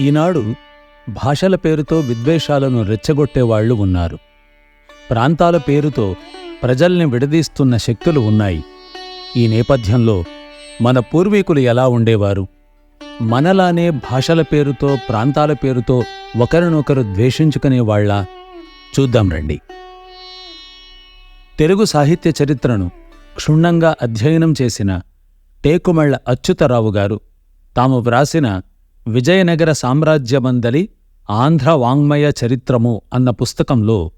ఈనాడు భాషల పేరుతో విద్వేషాలను రెచ్చగొట్టేవాళ్ళు ఉన్నారు. ప్రాంతాల పేరుతో ప్రజల్ని విడదీస్తున్న శక్తులు ఉన్నాయి. ఈ నేపథ్యంలో మన పూర్వీకులు ఎలా ఉండేవారు? మనలానే భాషల పేరుతో ప్రాంతాల పేరుతో ఒకరినొకరు ద్వేషించుకునేవాళ్ళా చూద్దాం రండి. తెలుగు సాహిత్య చరిత్రను క్షుణ్ణంగా అధ్యయనం చేసిన టేకుమళ్ళ అచ్యుతరావు గారు తాము వ్రాసిన విజయనగర సామ్రాజ్యమందలి ఆంధ్ర వాంగ్మయ చరిత్రము అన్న పుస్తకంలో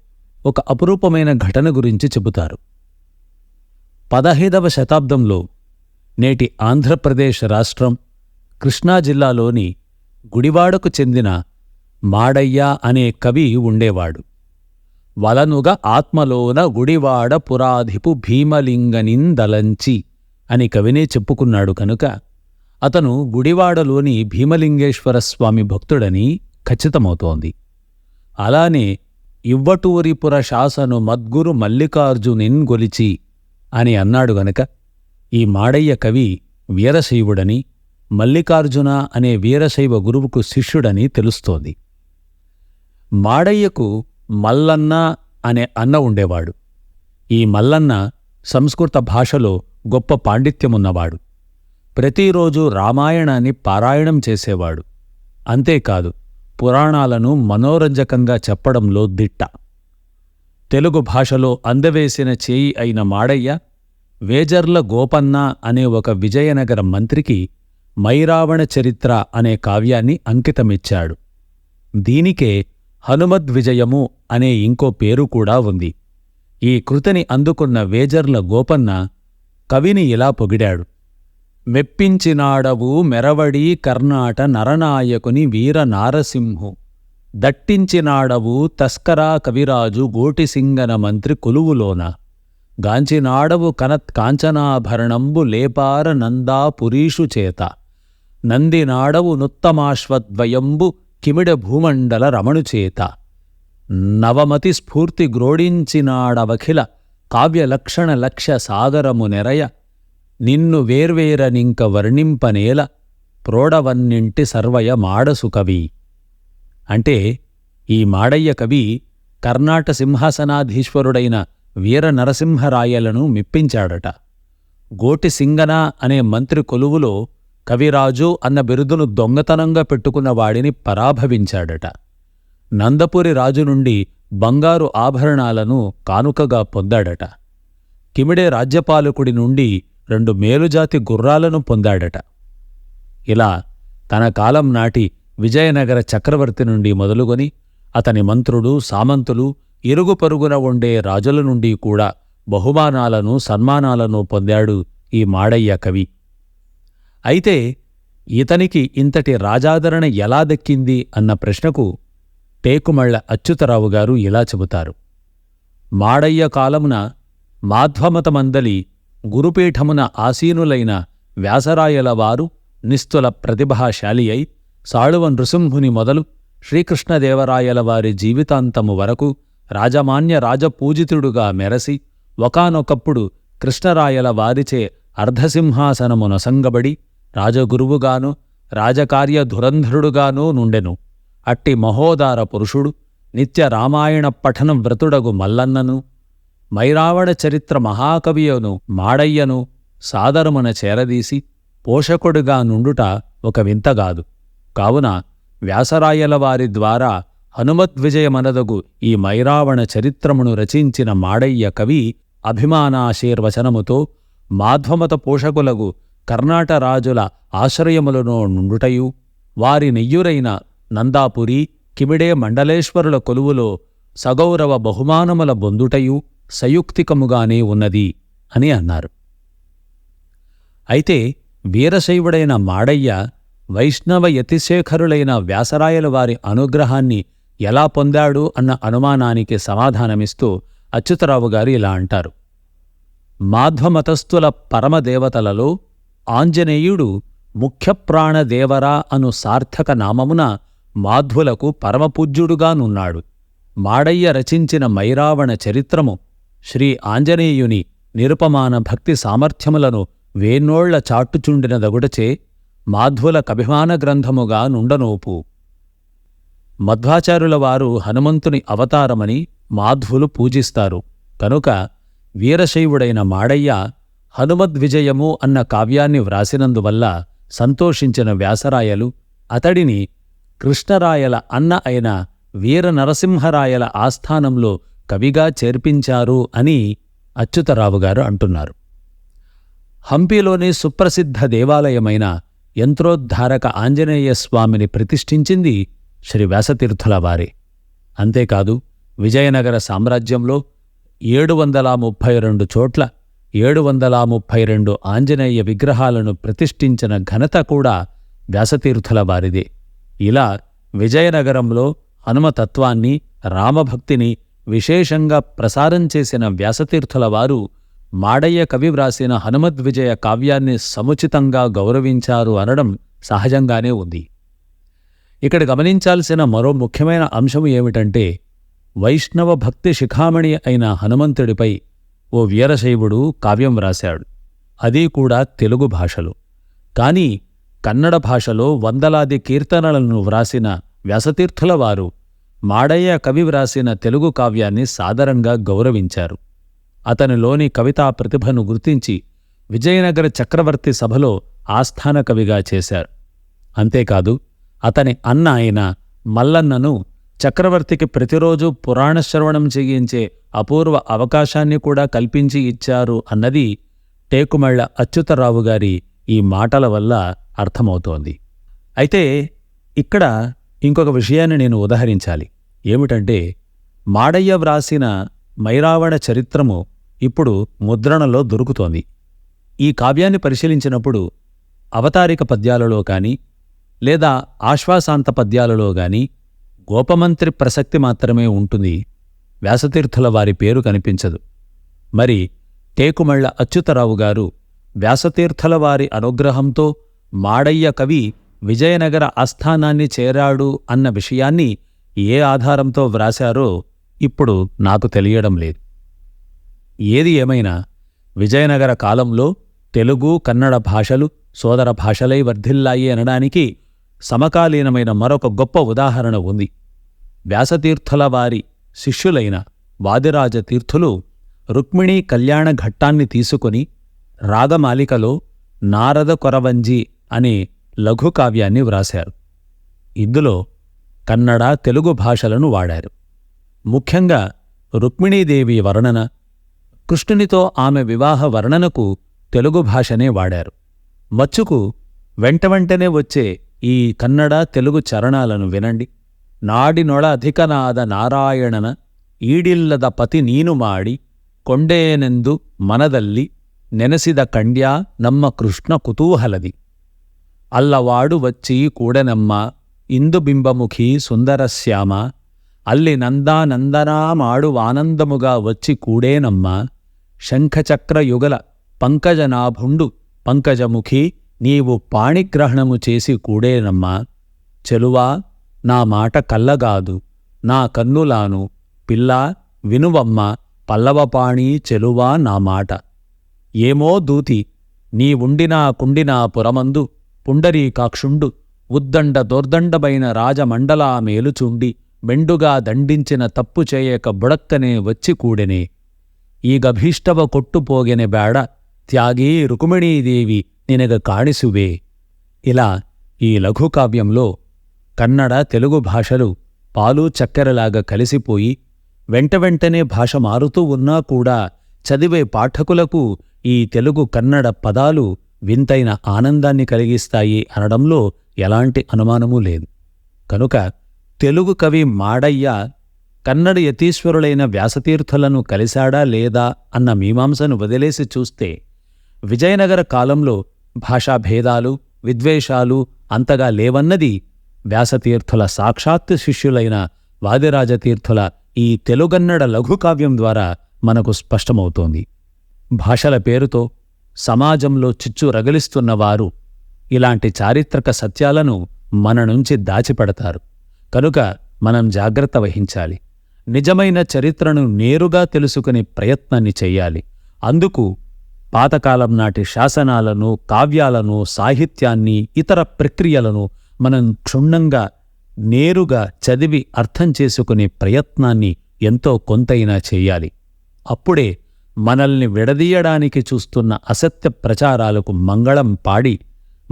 ఒక అపురూపమైన ఘటన గురించి చెబుతారు. పదహైదవ శతాబ్దంలో నేటి ఆంధ్రప్రదేశ్ రాష్ట్రం కృష్ణా జిల్లాలోని గుడివాడకు చెందిన మాడయ్య అనే కవి ఉండేవాడు. వలనుగ ఆత్మలోన గుడివాడ పురాధిపు భీమలింగనిందలంచి అని కవినే చెప్పుకున్నాడు కనుక అతను గుడివాడలోని భీమలింగేశ్వర స్వామి భక్తుడని ఖచ్చితమవుతోంది. అలానే ఇవ్వటూరిపుర శాసను మద్గురు మల్లికార్జునిన్ గొలిచి అని అన్నాడు గనక ఈ మాడయ్య కవి వీరశైవుడని మల్లికార్జున అనే వీరశైవ గురువుకు శిష్యుడని తెలుస్తోంది. మాడయ్యకు మల్లన్న అనే అన్న ఉండేవాడు. ఈ మల్లన్న సంస్కృత భాషలో గొప్ప పాండిత్యమున్నవాడు. ప్రతిరోజు రామాయణాన్ని పారాయణం చేసేవాడు. అంతేకాదు పురాణాలను మనోరంజకంగా చెప్పడంలో దిట్ట. తెలుగు భాషలో అందవేసిన చేయి అయిన మాడయ్య వేజర్ల గోపన్న అనే ఒక విజయనగర మంత్రికి మైరావణ చరిత్ర అనే కావ్యాన్ని అంకితమిచ్చాడు. దీనికే హనుమద్విజయము అనే ఇంకో పేరు కూడా ఉంది. ఈ కృతిని అందుకున్న వేజర్ల గోపన్న కవిని ఇలా పొగిడాడు. మెప్పించినాడవు మెరవడి కర్ణాట నరనాయకుని వీర నారసింహు. దట్టించినాడవు తస్కరా కవిరాజు గోటిసింగన మంత్రి కొలువులోన. గాంచినాడవు కనత్ కాంచనాభరణంబు లేపార నందా పురీషు చేత. నందినాడవు నుత్తమాశ్వద్వయంబు కిమిడ భూమండల రమణుచేత నవమతి స్ఫూర్తి గ్రోడించినాడవఖిల కావ్యలక్షణ లక్ష్య సాగరము నెరయ నిన్ను వేర్వేరనింక వర్ణింపనేల ప్రోడవన్నింటి సర్వయ మాడసు కవి. అంటే ఈ మాడయ్య కవి కర్ణాట సింహాసనాధీశ్వరుడైన వీర నరసింహరాయలను మెప్పించాడట. గోటి సింగన అనే మంత్రి కొలువులో కవిరాజు అన్న బిరుదును దొంగతనంగా పెట్టుకున్న వాడిని పరాభవించాడట. నందపురి రాజు నుండి బంగారు ఆభరణాలను కానుకగా పొందాడట. కిమిడే రాజ్యపాలకుడి నుండి రెండు మేలుజాతి గుర్రాలను పొందాడట. ఇలా తన కాలం నాటి విజయనగర చక్రవర్తి నుండి మొదలుగొని అతని మంత్రులు సామంతులు ఇరుగు పరుగున ఉండే రాజుల నుండి కూడా బహుమానాలను సన్మానాలను పొందాడు ఈ మాడయ్య కవి. అయితే ఇతనికి ఇంతటి రాజాదరణ ఎలా దక్కింది అన్న ప్రశ్నకు టేకుమళ్ళ అచ్యుతరావు గారు ఇలా చెబుతారు. మాడయ్య కాలమున మాధ్వమతమందలి గురుపీఠమున ఆసీనులైన వ్యాసరాయల వారు నిస్తుల ప్రతిభాశాలి అయి సాళువ నృసింహుని మొదలు శ్రీకృష్ణదేవరాయల వారి జీవితాంతము వరకు రాజమాన్య రాజపూజితుడుగా మెరసి ఒకనొకప్పుడు కృష్ణరాయల వారిచే అర్ధసింహాసనమునొసంగబడి రాజగురువుగాను రాజకార్య ధురంధరుడుగానూ నుండెను. అట్టి మహోదార పురుషుడు నిత్య రామాయణ పఠనం వ్రతుడగు మల్లన్నను మైరావణ చరిత్ర మహాకవియను మాడయ్యను సాదరమున చేరదీసి పోషకుడుగా నుండుట ఒక వింతగాదు కావున వ్యాసరాయల వారి ద్వారా హనుమద్విజయమనదగు ఈ మైరావణ చరిత్రమును రచించిన మాడయ్య కవి అభిమానాశీర్వచనముతో మాధ్వమత పోషకులగు కర్ణాటరాజుల ఆశ్రయములను నుండుటయు వారి నెయ్యురైన నందాపురి కిమిడే మండలేశ్వరుల కొలువులో సగౌరవ బహుమానముల బొందుటయు సయుక్తికముగానే ఉన్నది అని అన్నారు. అయితే వీరశైవుడైన మాడయ్య వైష్ణవ యతిశేఖరులైన వ్యాసరాయల వారి అనుగ్రహాన్ని ఎలా పొందాడు అన్న అనుమానానికి సమాధానమిస్తూ అచ్యుతరావు గారు ఇలా అంటారు. మాధ్వమతస్థుల పరమదేవతలలో ఆంజనేయుడు ముఖ్యప్రాణదేవరా అను సార్థక నామమున మాధ్వులకు పరమపూజ్యుడుగానున్నాడు. మాడయ్య రచించిన మైరావణ చరిత్రము శ్రీ ఆంజనేయుని నిరుపమాన భక్తి సామర్థ్యములను వేన్నోళ్ళ చాట్టుచుండినదగుటచే మాధ్వుల కభిమాన గ్రంథముగా నుండనోపు. మధ్వాచారుల వారు హనుమంతుని అవతారమని మాధ్వులు పూజిస్తారు. కనుక వీరశైవుడైన మాడయ్య హనుమద్విజయము అన్న కావ్యాన్ని వ్రాసినందువల్ల సంతోషించిన వ్యాసరాయలు అతడిని కృష్ణరాయల అన్న అయిన వీర నరసింహరాయల ఆస్థానంలో కవిగా చేర్పించారు అని అచ్యుతరావు గారు అంటున్నారు. హంపీలోని సుప్రసిద్ధ దేవాలయమైన యంత్రోద్ధారక ఆంజనేయ స్వామిని ప్రతిష్ఠించింది శ్రీ వ్యాసతీర్థుల వారే. అంతేకాదు విజయనగర సామ్రాజ్యంలో ఏడు వందల ముప్పై రెండు చోట్ల ఏడు వందల ముప్పై రెండు ఆంజనేయ విగ్రహాలను ప్రతిష్ఠించిన ఘనత కూడా వ్యాసతీర్థుల వారిదే. ఇలా విజయనగరంలో హనుమతత్వాన్ని రామభక్తిని విశేషంగా ప్రసారం చేసిన వ్యాసతీర్థుల వారు మాడయ్య కవి వ్రాసిన హనుమద్విజయ కావ్యాన్ని సముచితంగా గౌరవించారు అనడం సహజంగానే ఉంది. ఇక్కడ గమనించాల్సిన మరో ముఖ్యమైన అంశం ఏమిటంటే వైష్ణవ భక్తి శిఖామణి అయిన హనుమంతుడిపై ఓ వీరశైవుడు కావ్యం వ్రాశాడు. అది కూడా తెలుగు భాషలో. కాని కన్నడ భాషలో వందలాది కీర్తనలను వ్రాసిన వ్యాసతీర్థుల వారు మాడయ్య కవి వ్రాసిన తెలుగు కావ్యాన్ని సాదరంగా గౌరవించారు. అతనిలోని కవితా ప్రతిభను గుర్తించి విజయనగర చక్రవర్తి సభలో ఆస్థాన కవిగా చేశారు. అంతేకాదు అతని అన్న అయిన మల్లన్నను చక్రవర్తికి ప్రతిరోజు పురాణ శ్రవణం చేయించే అపూర్వ అవకాశాన్ని కూడా కల్పించి ఇచ్చారు అన్నది టేకుమళ్ళ అచ్యుతరావు గారి ఈ మాటల వల్ల అర్థమవుతోంది. అయితే ఇక్కడ ఇంకొక విషయాన్ని నేను ఉదహరించాలి. ఏమిటంటే మాడయ్య వ్రాసిన మైరావణ చరిత్రము ఇప్పుడు ముద్రణలో దొరుకుతోంది. ఈ కావ్యాన్ని పరిశీలించినప్పుడు అవతారిక పద్యాలలో కాని లేదా ఆశ్వాసాంత పద్యాలలో గాని గోపమంత్రి ప్రసక్తి మాత్రమే ఉంటుంది. వ్యాసతీర్థుల వారి పేరు కనిపించదు. మరి టేకుమళ్ళ అచ్యుతరావు గారు వ్యాసతీర్థుల వారి అనుగ్రహంతో మాడయ్య కవి విజయనగర ఆస్థానాన్ని చేరాడు అన్న విషయాన్ని ఏ ఆధారంతో వ్రాశారో ఇప్పుడు నాకు తెలియడం లేదు. ఏది ఏమైనా విజయనగర కాలంలో తెలుగు కన్నడ భాషలు సోదర భాషలై వర్ధిల్లాయి అనడానికి సమకాలీనమైన మరొక గొప్ప ఉదాహరణ ఉంది. వ్యాసతీర్థుల వారి శిష్యులైన వాదిరాజ తీర్థులు రుక్మిణీ కళ్యాణ ఘట్టాన్ని తీసుకుని రాగమాలికలో నారద కొరవంజి అనే లఘుకావ్యాన్ని వ్రాశారు. ఇందులో కన్నడ తెలుగు భాషలను వాడారు. ముఖ్యంగా రుక్మిణీదేవి వర్ణన కృష్ణునితో ఆమె వివాహ వర్ణనకు తెలుగు భాషనే వాడారు. మచ్చుకు వెంట వెంటనే వచ్చే ఈ కన్నడ తెలుగు చరణాలను వినండి. నాడినొళ అధికనాద నారాయణన ఈడిల్లద పతి నీనుమాడి కొండేనెందు మనదల్లి నెనసిద కండ్యా నమ్మ కృష్ణ కుతూహలది. అల్లవాడు వచ్చి కూడనమ్మ ఇందుబింబముఖి సుందరశ్యామ. అల్లి నందానందనామాడు ఆనందముగా వచ్చి కూడేనమ్మ. శంఖచక్రయుగల పంకజనాభుండు పంకజముఖి నీవు పాణిగ్రహణము చేసి కూడేనమ్మా. చెలువా నా మాట కల్లగాదు. నా కన్నులాను పిల్లా వినువమ్మ. పల్లవపాణి చెలువా నా మాట. ఏమో దూతి నీవుండినా కుండినా పురమందు పుండరీకాక్షుండు. ఉద్దండ దోర్దండమైన రాజమండలా మేలుచుండి మెండుగా దండించిన తప్పు చేయక బుడక్కనే వచ్చి కూడెనే. ఈ గభీష్టవ కొట్టుపోగెనె బేడ త్యాగీ రుకుమిణీదేవి నినగ కాణిసువే. ఇలా ఈ లఘుకావ్యంలో కన్నడ తెలుగు భాషలు పాలు చక్కెరలాగా కలిసిపోయి వెంట వెంటనే భాష మారుతూ ఉన్నా కూడా చదివే పాఠకులకు ఈ తెలుగు కన్నడ పదాలు వింతైన ఆనందాన్ని కలిగిస్తాయి అనడంలో ఎలాంటి అనుమానమూ లేదు. కనుక తెలుగు కవి మాడయ్య కన్నడ యతీశ్వరులైన వ్యాసతీర్థులను కలిశాడా లేదా అన్న మీమాంసను వదిలేసి చూస్తే విజయనగర కాలంలో భాషాభేదాలు విద్వేషాలు అంతగా లేవన్నది వ్యాసతీర్థుల సాక్షాత్ శిష్యులైన వాదిరాజతీర్థుల ఈ తెలుగన్నడ లఘుకావ్యం ద్వారా మనకు స్పష్టమవుతోంది. భాషల పేరుతో సమాజంలో చిచ్చు రగిలిస్తున్నవారు ఇలాంటి చారిత్రక సత్యాలను మన నుంచి దాచిపెడతారు. కనుక మనం జాగ్రత్త వహించాలి. నిజమైన చరిత్రను నేరుగా తెలుసుకునే ప్రయత్నాన్ని చెయ్యాలి అందుకు పాతకాలం నాటి శాసనాలను కావ్యాలను సాహిత్యాన్ని ఇతర ప్రక్రియలను మనం క్షుణ్ణంగా నేరుగా చదివి అర్థం చేసుకునే ప్రయత్నాన్ని ఎంతో కొంతైనా చెయ్యాలి అప్పుడే మనల్ని విడదీయడానికి చూస్తున్న అసత్య ప్రచారాలకు మంగళం పాడి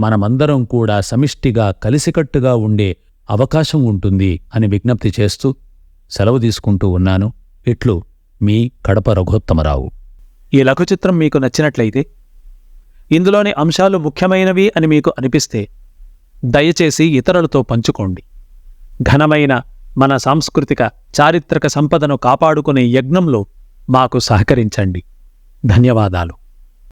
మనమందరం కూడా సమిష్టిగా కలిసికట్టుగా ఉండే అవకాశం ఉంటుంది అని విజ్ఞప్తి చేస్తూ సెలవు తీసుకుంటూ ఉన్నాను. ఇట్లు మీ కడప రఘోత్తమరావు. ఈ లఘుచిత్రం మీకు నచ్చినట్లయితే ఇందులోని అంశాలు ముఖ్యమైనవి అని మీకు అనిపిస్తే దయచేసి ఇతరులతో పంచుకోండి. ఘనమైన మన సాంస్కృతిక చారిత్రక సంపదను కాపాడుకునే యజ్ఞంలో మాకు సహకరించండి. ధన్యవాదాలు.